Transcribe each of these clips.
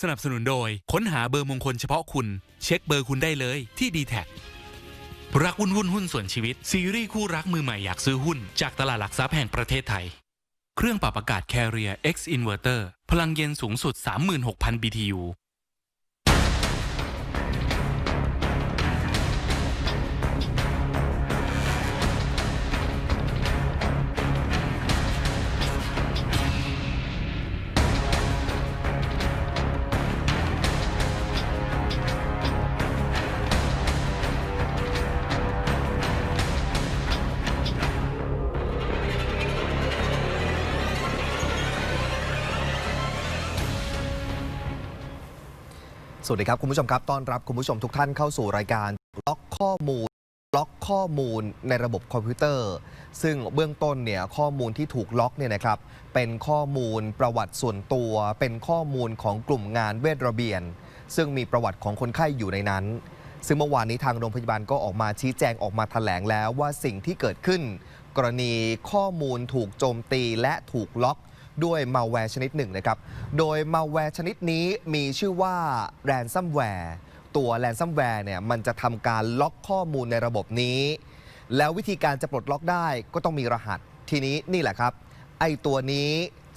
สนับสนุนโดย ค้นหาเบอร์มงคลเฉพาะคุณ เช็คเบอร์คุณได้เลยที่ d t แทรักวุ่นวุ่นหุ้นส่วนชีวิต ซีรีส์คู่รักมือใหม่อยากซื้อหุ้น จากตลาดหลักทรัพย์แห่งประเทศไทย เครื่องปรับอากาศ Carrier X Inverter พลังเย็นสูงสุด 36,000 BTU สวัสดีครับ คุณผู้ชมครับต้อนรับคุณผู้ชมทุกท่านเข้าสู่รายการล็อกข้อมูลล็อกข้อมูลในระบบคอมพิวเตอร์ ซึ่งเบื้องต้นเนี่ยข้อมูลที่ถูกล็อกเนี่ยนะครับ เป็นข้อมูลประวัติส่วนตัว เป็นข้อมูลของกลุ่มงานเวชระเบียน ซึ่งมีประวัติของคนไข้อยู่ในนั้น ซึ่งเมื่อวานนี้ทางโรงพยาบาลก็ออกมาชี้แจงออกมาแถลงแล้วว่าสิ่งที่เกิดขึ้น กรณีข้อมูลถูกโจมตีและถูกล็อก ด้วยมาแวร์ชนิดหนึ่งนะครับ โดยมาแวร์ชนิดนี้มีชื่อว่า ransomware ตัว ransomware เนี่ยมันจะทำการล็อกข้อมูลในระบบนี้ แล้ววิธีการจะปลดล็อกได้ก็ต้องมีรหัส ทีนี้นี่แหละครับ ไอตัวนี้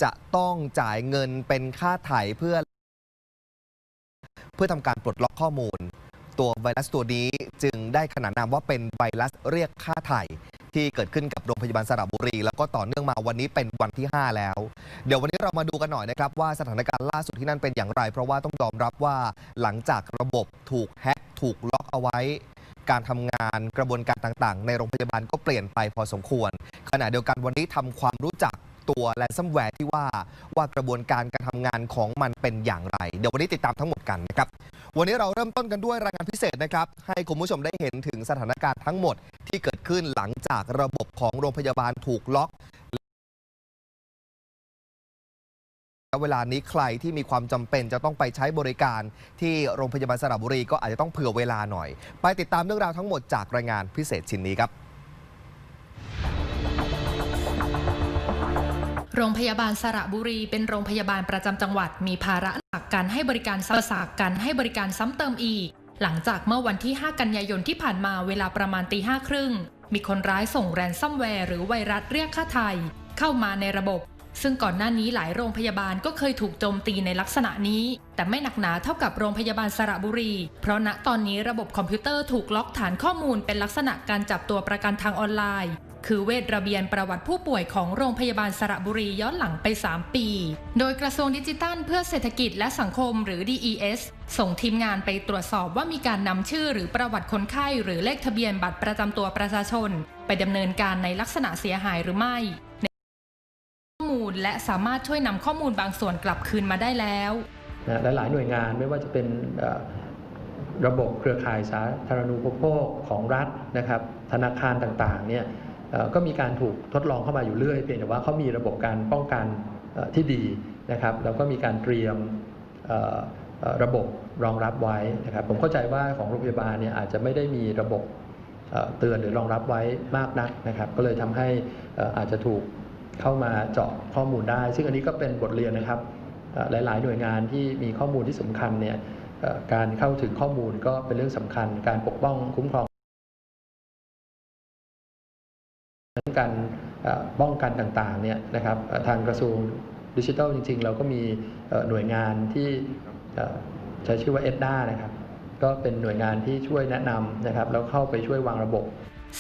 จะต้องจ่ายเงินเป็นค่าไถ่เพื่อ เพื่อทำการปลดล็อกข้อมูล ตัวไวรัสตัวนี้จึงได้ขนานนามว่าเป็นไวรัสเรียกค่าไถ่ที่เกิดขึ้นกับโรงพยาบาลสระบุรี แล้วก็ต่อเนื่องมาวันนี้เป็นวันที่ 5 แล้ว เดี๋ยววันนี้เรามาดูกันหน่อยนะครับว่าสถานการณ์ล่าสุดที่นั่นเป็นอย่างไร เพราะว่าต้องยอมรับว่าหลังจากระบบถูกแฮ็กถูกล็อกเอาไว้ การทำงานกระบวนการต่างๆ ในโรงพยาบาลก็เปลี่ยนไปพอสมควร ขณะเดียวกันวันนี้ทำความรู้จักตัวแ a นซัมแวร์ที่ว่าว่ากระบวนการการทำงานของมันเป็นอย่างไร เดี๋ยววันนี้ติดตามทั้งหมดกันนะครับวันนี้เราเริ่มต้นกันด้วยรายงานพิเศษนะครับ ให้คุณผู้ชมได้เห็นถึงสถานการณ์ทั้งหมดที่เกิดขึ้นหลังจากระบบของโรงพยาบาลถูกล็อก เวลานี้ใครที่มีความจำเป็นจะต้องไปใช้บริการที่โรงพยาบาลสระบุรีก็อาจจะต้องเผื่อเวลาหน่อย ไปติดตามเรื่องราวทั้งหมดจากรายงานพิเศษชิ้นนี้ครับโรงพยาบาลสระบุรี เป็นโรงพยาบาลประจำจังหวัด มีภาระหลักการให้บริการซ้ำซากการให้บริการซ้ำเติมอีก หลังจากเมื่อวันที่ 5 กันยายนที่ผ่านมาเวลาประมาณตีห้าครึ่งมีคนร้ายส่งแรนซัมแวร์หรือไวรัสเรียกค่าไทย เข้ามาในระบบ ซึ่งก่อนหน้านี้หลายโรงพยาบาลก็เคยถูกโจมตีในลักษณะนี้ แต่ไม่หนักหนาเท่ากับโรงพยาบาลสระบุรี เพราะณตอนนี้ระบบคอมพิวเตอร์ถูกล็อกฐานข้อมูลเป็นลักษณะการจับตัวประกันทางออนไลน์ คือเวทระเบียนประวัติผู้ป่วยของโรงพยาบาลสระบุรีย้อนหลังไป 3 ปี โดยกระทรวงดิจิทัลเพื่อเศรษฐกิจและสังคมหรือ DES ส่งทีมงานไปตรวจสอบว่ามีการนำชื่อหรือประวัติคนไข้ หรือเลขทะเบียนบัตรประจำตัวประชาชน ไปดำเนินการในลักษณะเสียหายหรือไม่ ลและสามารถช่วยนำข้อมูลบางส่วนกลับคืนมาได้แล้วนะและหลายหน่วยงานไม่ว่าจะเป็นระบบเครือข่ายสาธารณูปโภคของรัฐนะครับ ธนาคารต่างๆเนี่ยก็มีการถูกทดลองเข้ามาอยู่เรื่อยเพียงแต่ว่าเขามีระบบการป้องกันที่ดีนะครับแล้วก็มีการเตรียมระบบรองรับไว้นะครับผมเข้าใจว่าของโรงพยาบาลเนี่ยอาจจะไม่ได้มีระบบเตือนหรือรองรับไว้มากนักนะครับ ก็เลยทำให้อาจจะถูก เข้ามาเจาะข้อมูลได้ ซึ่งอันนี้ก็เป็นบทเรียนนะครับหลาย ๆ หน่วยงานที่มีข้อมูลที่สำคัญเนี่ยการเข้าถึงข้อมูลก็เป็นเรื่องสำคัญ การปกป้องคุ้มครองการป้องกันต่างๆเนี่ยนะครับทางกระทรวงดิจิทัลจริง ๆ เราก็มีหน่วยงานที่ใช้ชื่อว่าเอ็ดด้านะครับ ก็เป็นหน่วยงานที่ช่วยแนะนำนะครับ แล้วเข้าไปช่วยวางระบบ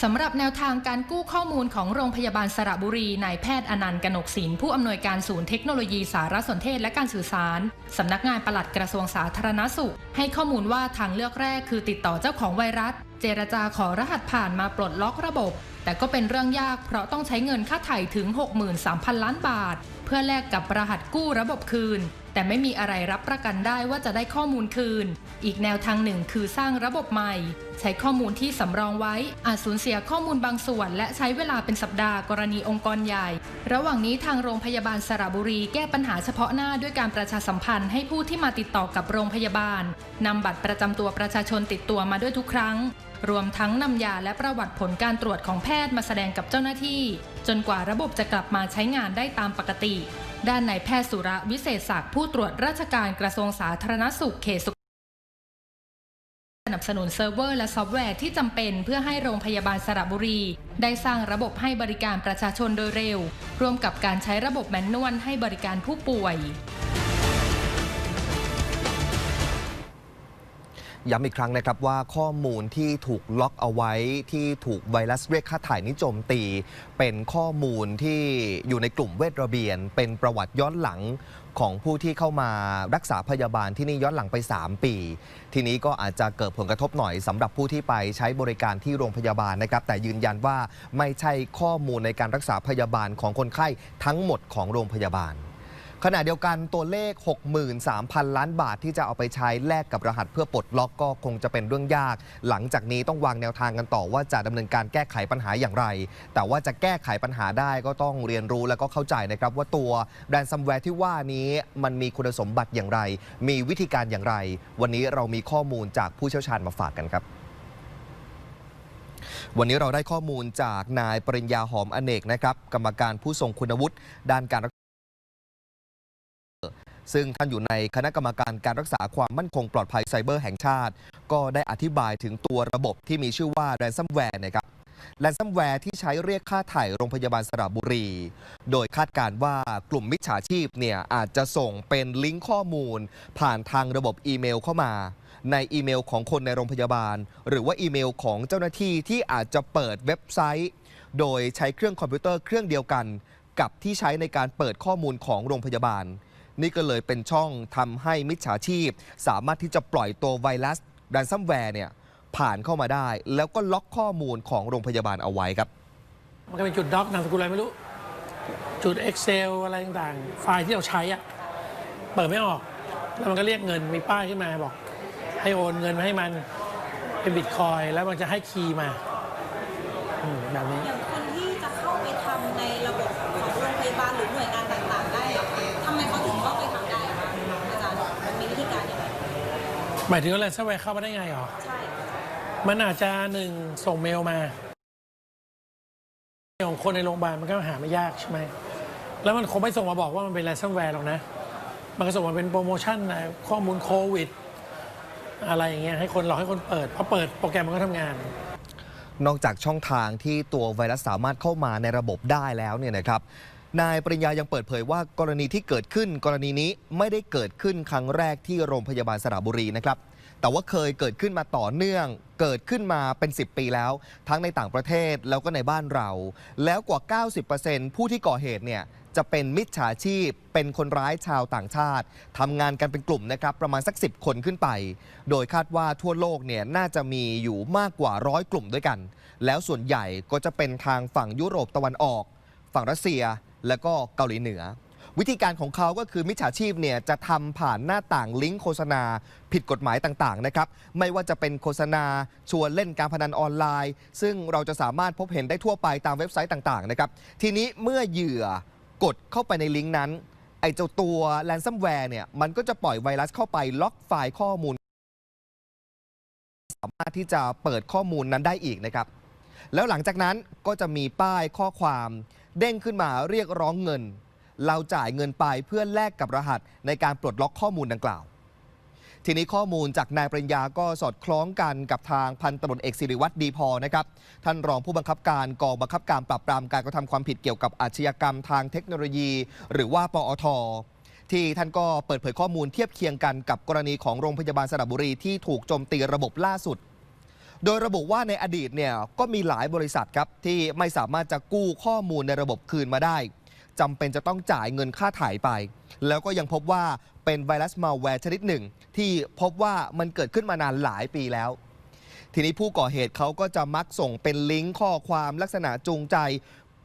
สำหรับแนวทางการกู้ข้อมูลของโรงพยาบาลสระบุรีนายแพทย์อนันต์กนกศิลป์ผู้อำนวยการศูนย์เทคโนโลยีสารสนเทศและการสื่อสารสำนักงานปลัดกระทรวงสาธารณสุข ให้ข้อมูลว่าทางเลือกแรกคือติดต่อเจ้าของไวรัส เจรจาขอรหัสผ่านมาปลดล็อกระบบ แต่ก็เป็นเรื่องยากเพราะต้องใช้เงินค่าไถ่ถึง 63,000 ล้านบาท เพื่อแลกกับรหัสกู้ระบบคืน แต่ไม่มีอะไรรับประกันได้ว่าจะได้ข้อมูลคืน อีกแนวทางหนึ่งคือสร้างระบบใหม่ ใช้ข้อมูลที่สำรองไว้อาจสูญเสียข้อมูลบางส่วน และใช้เวลาเป็นสัปดาห์กรณีองค์กรใหญ่ ระหว่างนี้ทางโรงพยาบาลสระบุรีแก้ปัญหาเฉพาะหน้าด้วยการประชาสัมพันธ์ให้ผู้ที่มาติดต่อกับโรงพยาบาลนำบัตรประจำตัวประชาชนติดตัวมาด้วยทุกครั้ง รวมทั้งนำยาและประวัติผลการตรวจของแพทย์มาแสดงกับเจ้าหน้าที่ จนกว่าระบบจะกลับมาใช้งานได้ตามปกติ ด้านนายแพทย์สุระวิเศษศักดิ์ผู้ตรวจราชการกระทรวงสาธารณสุขเขตสุขสนับสนุนเซิร์ฟเวอร์และซอฟต์แวร์ที่จำเป็นเพื่อให้โรงพยาบาลสระบุรี ได้สร้างระบบให้บริการประชาชนโดยเร็ว ร่วมกับการใช้ระบบแมนนวลให้บริการผู้ป่วย ย้ำอีกครั้งนะครับว่าข้อมูลที่ถูกล็อกเอาไว้ที่ถูกไวรัสเรียกค่าถ่ายนิโจมตี เป็นข้อมูลที่อยู่ในกลุ่มเวทระเบียน เป็นประวัติย้อนหลังของผู้ที่เข้ามารักษาพยาบาลที่นี่ย้อนหลังไป 3 ปี ทีนี้ก็อาจจะเกิดผลกระทบหน่อยสำหรับผู้ที่ไปใช้บริการที่โรงพยาบาลนะครับ แต่ยืนยันว่าไม่ใช่ข้อมูลในการรักษาพยาบาลของคนไข้ทั้งหมดของโรงพยาบาล ขณะเดียวกันตัวเลข 63,000 ล้านบาทที่จะเอาไปใช้แลกกับรหัสเพื่อปลดล็อกก็คงจะเป็นเรื่องยาก หลังจากนี้ต้องวางแนวทางกันต่อว่าจะดำเนินการแก้ไขปัญหาอย่างไร แต่ว่าจะแก้ไขปัญหาได้ก็ต้องเรียนรู้แล้วก็เข้าใจนะครับว่าตัวแบรนด์ซัมแวร์ที่ว่านี้มันมีคุณสมบัติอย่างไร มีวิธีการอย่างไร วันนี้เรามีข้อมูลจากผู้เชี่ยวชาญมาฝากกันครับวันนี้เราได้ข้อมูลจากนายปริญญาหอมอเนกนะครับ กรรมการผู้ทรงคุณวุฒิด้านการ ซึ่งท่านอยู่ในคณะกรรมการการรักษาความมั่นคงปลอดภัยไซเบอร์แห่งชาติ ก็ได้อธิบายถึงตัวระบบที่มีชื่อว่า ransomware นะครับ ransomware ที่ใช้เรียกค่าไถ่โรงพยาบาลสระบุรี โดยคาดการว่ากลุ่มมิจฉาชีพเนี่ยอาจจะส่งเป็นลิงก์ข้อมูล ผ่านทางระบบอีเมลเข้ามา ในอีเมลของคนในโรงพยาบาล หรือว่าอีเมลของเจ้าหน้าที่ที่อาจจะเปิดเว็บไซต์ โดยใช้เครื่องคอมพิวเตอร์เครื่องเดียวกัน กับที่ใช้ในการเปิดข้อมูลของโรงพยาบาล นี่ก็เลยเป็นช่องทำให้มิจฉาชีพ สามารถที่จะปล่อยตัวไวรัสดันซัมแวร์เนี่ยผ่านเข้ามาได้ แล้วก็ล็อกข้อมูลของโรงพยาบาลเอาไว้ครับ มันก็เป็นจุดด็อกนามสกุลอะไรไม่รู้ จุด Excel อะไรต่างๆ ไฟล์ที่เราใช้อะเปิดไม่ออก แล้วมันก็เรียกเงินมีป้ายขึ้นมาบอก ให้โอนเงินมาให้มันเป็นบิตคอยแล้วมันจะให้คีย์มาแบบนี้ หมายถึงว่าแรนซัมแวร์เข้ามาได้ไงหรอ ใช่ มันอาจจะหนึ่งส่งเมลมาของคนในโรงพยาบาลมันก็หาไม่ยากใช่ไหม แล้วมันคงไม่ส่งมาบอกว่ามันเป็นแรนซัมแวร์หรอกนะ มันก็ส่งมาเป็นโปรโมชั่นนะข้อมูลโควิด อะไรอย่างเงี้ยให้คนหลอกให้คนเปิดพอเปิดโปรแกรมมันก็ทำงาน นอกจากช่องทางที่ตัวไวรัสสามารถเข้ามาในระบบได้แล้วเนี่ยนะครับ นายปริญญายังเปิดเผยว่ากรณีที่เกิดขึ้น กรณีนี้ไม่ได้เกิดขึ้นครั้งแรกที่โรงพยาบาลสระบุรีนะครับ แต่ว่าเคยเกิดขึ้นมาต่อเนื่อง เกิดขึ้นมาเป็น 10 ปีแล้ว ทั้งในต่างประเทศแล้วก็ในบ้านเรา แล้วกว่า 90%ผู้ที่ก่อเหตุเนี่ยจะเป็นมิจฉาชีพ เป็นคนร้ายชาวต่างชาติทำงานกันเป็นกลุ่มนะครับประมาณสัก 10 คนขึ้นไป โดยคาดว่าทั่วโลกเนี่ยน่าจะมีอยู่มากกว่าร้อยกลุ่มด้วยกัน แล้วส่วนใหญ่ก็จะเป็นทางฝั่งยุโรปตะวันออก ฝั่งรัสเซีย และก็เกาหลีเหนือ วิธีการของเขาก็คือมิจฉาชีพเนี่ยจะทำผ่านหน้าต่างลิงก์โฆษณา ผิดกฎหมายต่างๆนะครับไม่ว่าจะเป็นโฆษณาชวนเล่นการพนันออนไลน์ ซึ่งเราจะสามารถพบเห็นได้ทั่วไปตามเว็บไซต์ต่างๆนะครับทีนี้เมื่อเหยื่อกดเข้าไปในลิงก์นั้นไอ้เจ้าตัวแ a นซัมแวร์เนี่ยมันก็จะปล่อยไวรัสเข้าไปล็อกไฟล์ข้อมูล สามารถที่จะเปิดข้อมูลนั้นได้อีกนะครับ แล้วหลังจากนั้นก็จะมีป้ายข้อความ เด้งขึ้นมาเรียกร้องเงิน เราจ่ายเงินไปเพื่อแลกกับรหัสในการปลดล็อกข้อมูลดังกล่าว ทีนี้ข้อมูลจากนายปริญญาก็สอดคล้องกันกับทางพันตำรวจเอกสิริวัตรดีพอนะครับท่านรองผู้บังคับการกองบังคับการปราบปรามการกระทำความผิดเกี่ยวกับอาชญากรรมทางเทคโนโลยี หรือว่าปอทที่ท่านก็เปิดเผยข้อมูลเทียบเคียงกันกับกรณีของโรงพยาบาลสระบุรีที่ถูกโจมตีระบบล่าสุด โดยระบุว่าในอดีตเนี่ยก็มีหลายบริษัทครับที่ไม่สามารถจะกู้ข้อมูลในระบบคืนมาได้จำเป็นจะต้องจ่ายเงินค่าถ่ายไป แล้วก็ยังพบว่าเป็นไวรัสมาแวร์ชนิดหนึ่ง ที่พบว่ามันเกิดขึ้นมานานหลายปีแล้ว ทีนี้ผู้ก่อเหตุเขาก็จะมักส่งเป็นลิงก์ข้อความลักษณะจูงใจ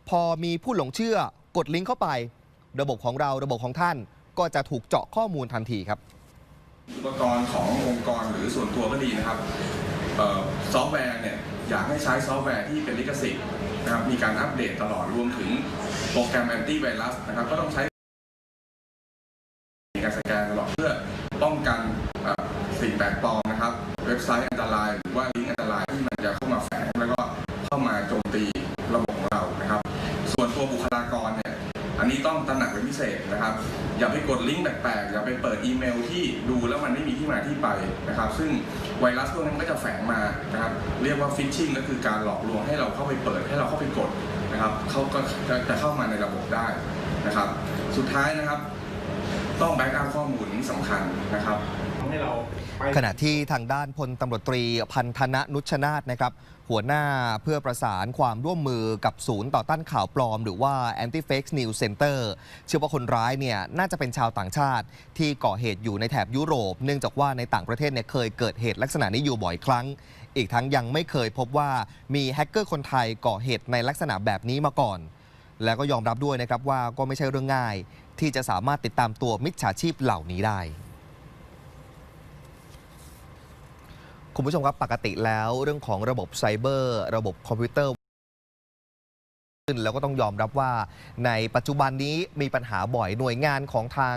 พอมีผู้หลงเชื่อกดลิงก์เข้าไป ระบบของเราระบบของท่าน ก็จะถูกเจาะข้อมูลทันทีครับอุปกรณ์ขององค์กรหรือส่วนตัวก็ดีนะครับ ซอฟต์แวร์เนี่ยอยากให้ใช้ซอฟต์แวร์ที่เป็นลิขสิทธิ์นะครับมีการอัปเดตตลอดรวมถึงโปรแกรมแอนตี้ไวรัสนะครับก็ต้องใช้การสแกนตลอดเพื่อป้องกันสิ่งแปลกปลอมนะครับ เว็บไซต์อันตรายหรือว่าลิงก์อันตรายที่มันจะเข้ามาแฝงแล้วก็เข้ามาโจมตีระบบของเรานะครับ ส่วนตัวบุคลากรเนี่ยอันนี้ต้องต้องตระหนักเป็นพิเศษนะครับ อย่าไปกดลิงก์แปลกๆอย่าไปเปิดอีเมลที่ดูแล้วมันไม่มีที่มาที่ไปนะครับ ซึ่ง ไวรัสพวกนั้นมันก็จะแฝงมานะครับเรียกว่าฟิชชิงก็คือการหลอกลวงให้เราเข้าไปเปิดให้เราเข้าไปกดนะครับเขาก็จะเข้ามาในระบบได้นะครับ สุดท้ายนะครับ ต้องแบ็กอัพข้อมูลนี่สำคัญนะครับขณะที่ทางด้านพลตำรวจตรีพันธนะนุชนาธนะครับ หัวหน้าเพื่อประสานความร่วมมือกับศูนย์ต่อต้านข่าวปลอม หรือว่า Anti Fake News Center เชื่อว่าคนร้ายเนี่ยน่าจะเป็นชาวต่างชาติ ที่ก่อเหตุอยู่ในแถบยุโรป เนื่องจากว่าในต่างประเทศเนี่ยเคยเกิดเหตุลักษณะนี้อยู่บ่อยครั้ง อีกทั้งยังไม่เคยพบว่ามีแฮกเกอร์คนไทยก่อเหตุในลักษณะแบบนี้มาก่อน แล้วก็ยอมรับด้วยนะครับว่าก็ไม่ใช่เรื่องง่าย ที่จะสามารถติดตามตัวมิจฉาชีพเหล่านี้ได้คุณผู้ชมครับปกติแล้วเรื่องของระบบไซเบอร์ ระบบคอมพิวเตอร์ขึ้นแล้วก็ต้องยอมรับว่าในปัจจุบันนี้มีปัญหาบ่อยหน่วยงานของทาง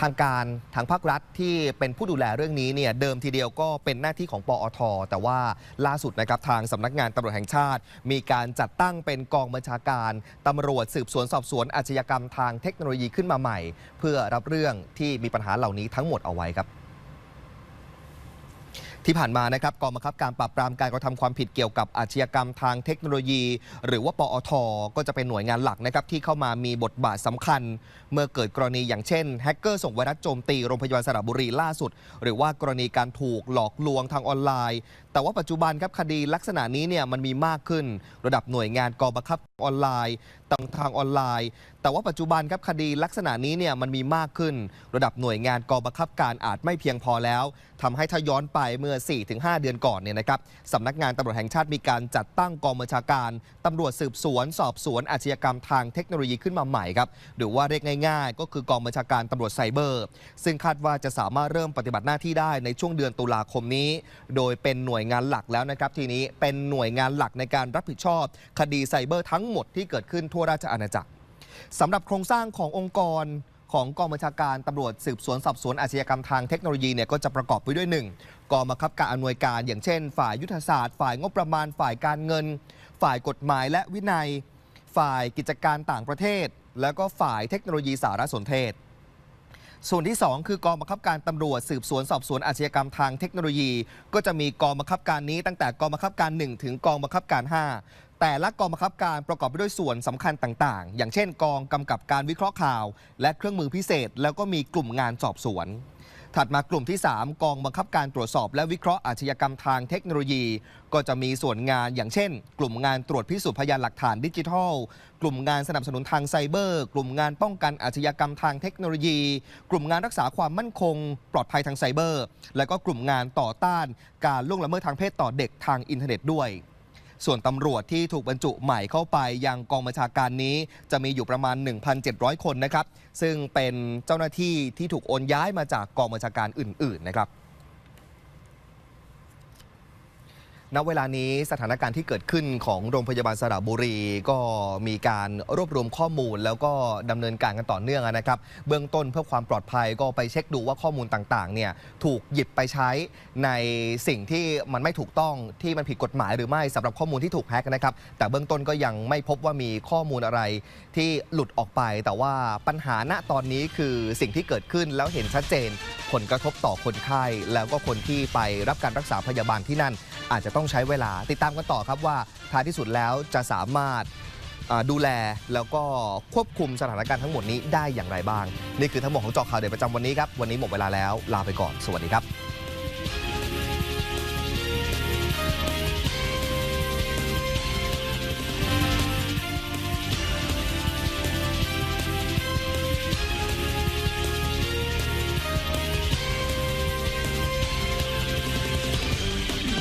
ทางการทางภาครัฐที่เป็นผู้ดูแลเรื่องนี้เนี่ยเดิมทีเดียวก็เป็นหน้าที่ของปอท แต่ว่าล่าสุดนะครับทางสำนักงานตำรวจแห่งชาติ มีการจัดตั้งเป็นกองบัญชาการตำรวจสืบสวนสอบสวนอาชญากรรมทางเทคโนโลยีขึ้นมาใหม่ เพื่อรับเรื่องที่มีปัญหาเหล่านี้ทั้งหมดเอาไว้ครับ ที่ผ่านมานะครับกองบังคับการปราบปรามการกระทำความผิดเกี่ยวกับอาชญากรรมทางเทคโนโลยี หรือว่าปอท ก็จะเป็นหน่วยงานหลักนะครับที่เข้ามามีบทบาทสำคัญ เมื่อเกิดกรณีอย่างเช่นแฮกเกอร์ส่งไวรัสโจมตีโรงพยาบาลสระบุรีล่าสุด หรือว่ากรณีการถูกหลอกลวงทางออนไลน์ แต่ว่าปัจจุบันครับคดีลักษณะนี้เนี่ยมันมีมากขึ้น ระดับหน่วยงานกองบังคับออนไลน์ต่างทางออนไลน์ แต่ว่าปัจจุบันครับคดีลักษณะนี้เนี่ยมันมีมากขึ้น ระดับหน่วยงานกองบังคับการอาจไม่เพียงพอแล้วทำให้ถ้าย้อนไปเมื่อ 4-5 เดือนก่อนเนี่ยนะครับสำนักงานตำรวจแห่งชาติมีการจัดตั้งกองบัญชาการตำรวจสืบสวน สอบสวนอาชญากรรมทางเทคโนโลยีขึ้นมาใหม่ครับหรือว่าเรียกง่าย ๆ ก็คือกองบัญชาการตำรวจไซเบอร์ ซึ่งคาดว่าจะสามารถเริ่มปฏิบัติหน้าที่ได้ในช่วงเดือนตุลาคมนี้ โดยเป็นหน่วยงานหลักแล้วนะครับ ทีนี้เป็นหน่วยงานหลักในการรับผิดชอบ คดีไซเบอร์ทั้งหมดที่เกิดขึ้นทั่วราชอาณาจักรสำหรับโครงสร้างขององค์กรของกองบัญชาการตำรวจสืบสวนสอบสวนอาชญากรรมทางเทคโนโลยีเนี่ยก็จะประกอบไปด้วย 1. กองบังคับการอำนวยการ อย่างเช่น ฝ่ายยุทธศาสตร์ ฝ่ายงบประมาณ ฝ่ายการเงิน ฝ่ายกฎหมายและวินัย ฝ่ายกิจการต่างประเทศ แล้วก็ฝ่ายเทคโนโลยีสารสนเทศ ส่วนที่ 2 คือกองบังคับการตำรวจสืบสวนสอบสวนอาชญากรรมทางเทคโนโลยี ก็จะมีกองบังคับการนี้ตั้งแต่กองบังคับการ 1 ถึงกองบังคับการ 5แต่ละกองบังคับการประกอบไปด้วยส่วนสำคัญต่างๆ อย่างเช่น กองกำกับการวิเคราะห์ข่าว และเครื่องมือพิเศษ แล้วก็มีกลุ่มงานสอบสวน ถัดมากลุ่มที่ 3 กองบังคับการตรวจสอบ และวิเคราะห์อาชญากรรมทางเทคโนโลยี ก็จะมีส่วนงานอย่างเช่น กลุ่มงานตรวจพิสูจน์พยานหลักฐานดิจิทัล กลุ่มงานสนับสนุนทางไซเบอร์ กลุ่มงานป้องกันอาชญากรรมทางเทคโนโลยี กลุ่มงานรักษาความมั่นคง ปลอดภัยทางไซเบอร์ และก็กลุ่มงานต่อต้าน การล่วงละเมิดทางเพศต่อเด็กทางอินเทอร์เน็ตด้วย ส่วนตำรวจที่ถูกบรรจุใหม่เข้าไปยังกองบัญชาการนี้จะมีอยู่ประมาณ 1,700 คนนะครับ ซึ่งเป็นเจ้าหน้าที่ที่ถูกโอนย้ายมาจากกองบัญชาการอื่น ๆ นะครับ ณเวลานี้สถานการณ์ที่เกิดขึ้นของโรงพยาบาลสระบุรี ก็มีการรวบรวมข้อมูล แล้วก็ดำเนินการกันต่อเนื่องนะครับ เบื้องต้นเพื่อความปลอดภัยก็ไปเช็คดูว่าข้อมูลต่างๆเนี่ยถูกหยิบไปใช้ในสิ่งที่มันไม่ถูกต้องที่มันผิดกฎหมายหรือไม่สำหรับข้อมูลที่ถูกแฮกนะครับ แต่เบื้องต้นก็ยังไม่พบว่ามีข้อมูลอะไรที่หลุดออกไป แต่ว่าปัญหาณตอนนี้คือสิ่งที่เกิดขึ้นแล้วเห็นชัดเจน ผลกระทบต่อคนไข้แล้วก็คนที่ไปรับการรักษาพยาบาลที่นั่น อาจจะต้องใช้เวลาติดตามกันต่อครับว่าท้ายที่สุดแล้วจะสามารถดูแลแล้วก็ควบคุมสถานการณ์ทั้งหมดนี้ได้อย่างไรบ้าง นี่คือทั้งหมดของจอข่าวเด็ดประจำวันนี้ครับ วันนี้หมดเวลาแล้วลาไปก่อน สวัสดีครับ